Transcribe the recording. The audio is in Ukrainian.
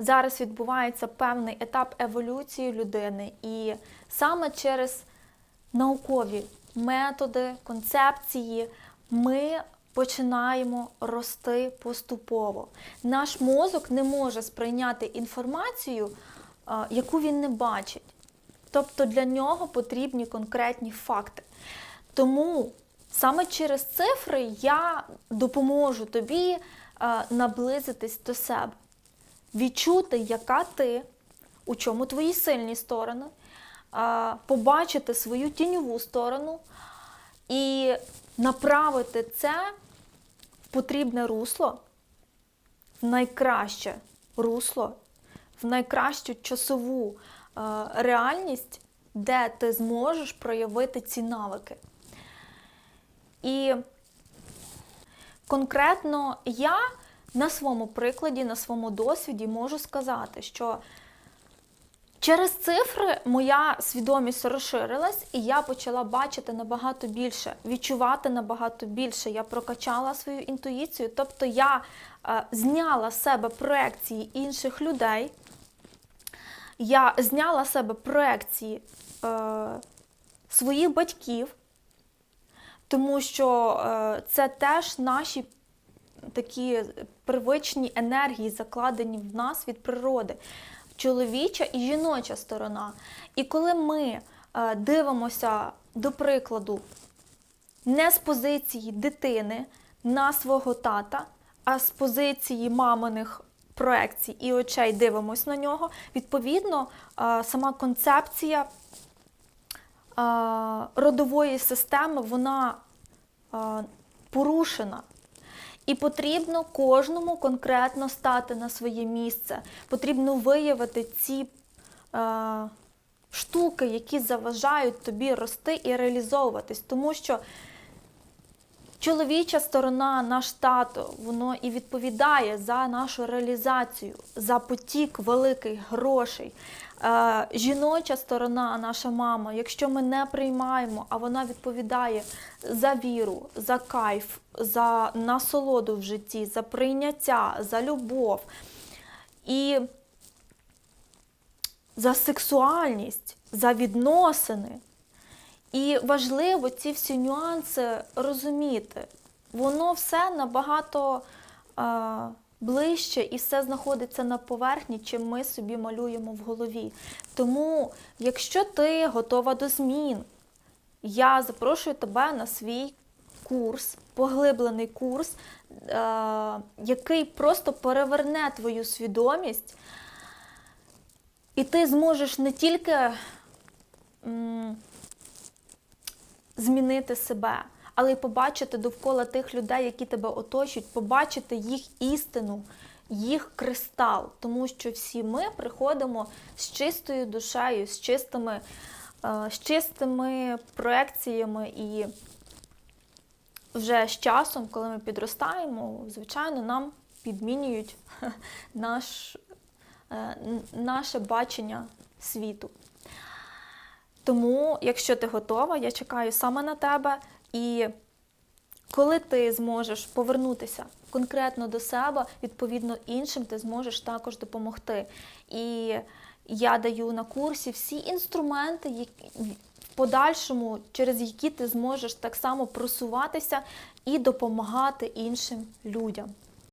зараз відбувається певний етап еволюції людини, і саме через наукові методи, концепції ми починаємо рости поступово. Наш мозок не може сприйняти інформацію, яку він не бачить. Тобто для нього потрібні конкретні факти. Тому саме через цифри я допоможу тобі е, наблизитись до себе, відчути, яка ти, у чому твої сильні сторони, побачити свою тіньову сторону і направити це в потрібне русло, в найкраще русло, в найкращу часову реальність, де ти зможеш проявити ці навики. І конкретно я на своєму прикладі, на своєму досвіді можу сказати, що через цифри моя свідомість розширилась, і я почала бачити набагато більше, відчувати набагато більше. Я прокачала свою інтуїцію, тобто я е, зняла з себе проекції інших людей. Я зняла з себе проекції е, своїх батьків, тому що е, це теж наші такі привичні енергії, закладені в нас від природи, чоловіча і жіноча сторона. І коли ми е, дивимося, до прикладу, не з позиції дитини на свого тата, а з позиції маминих проекцій і очей дивимось на нього, відповідно, е, сама концепція е, родової системи вона порушена. І потрібно кожному конкретно стати на своє місце. Потрібно виявити ці е, штуки, які заважають тобі рости і реалізовуватись. Тому що чоловіча сторона, наш тато, воно і відповідає за нашу реалізацію, за потік великих грошей. Е, жіноча сторона, наша мама, якщо ми не приймаємо, а вона відповідає за віру, за кайф, за насолоду в житті, за прийняття, за любов і за сексуальність, за відносини. І важливо ці всі нюанси розуміти. Воно все набагато е, ближче і все знаходиться на поверхні, чим ми собі малюємо в голові. Тому, якщо ти готова до змін, я запрошую тебе на свій курс, поглиблений курс, е, який просто переверне твою свідомість, і ти зможеш не тільки. м, змінити себе, але й побачити довкола тих людей, які тебе оточують, побачити їх істину, їх кристал. Тому що всі ми приходимо з чистою душею, з чистими, е, з чистими проекціями і вже з часом, коли ми підростаємо, звичайно, нам підмінюють наш, е, наше бачення світу. Тому, якщо ти готова, я чекаю саме на тебе. І коли ти зможеш повернутися конкретно до себе, відповідно іншим, ти зможеш також допомогти. І я даю на курсі всі інструменти, які в подальшому, через які ти зможеш так само просуватися і допомагати іншим людям.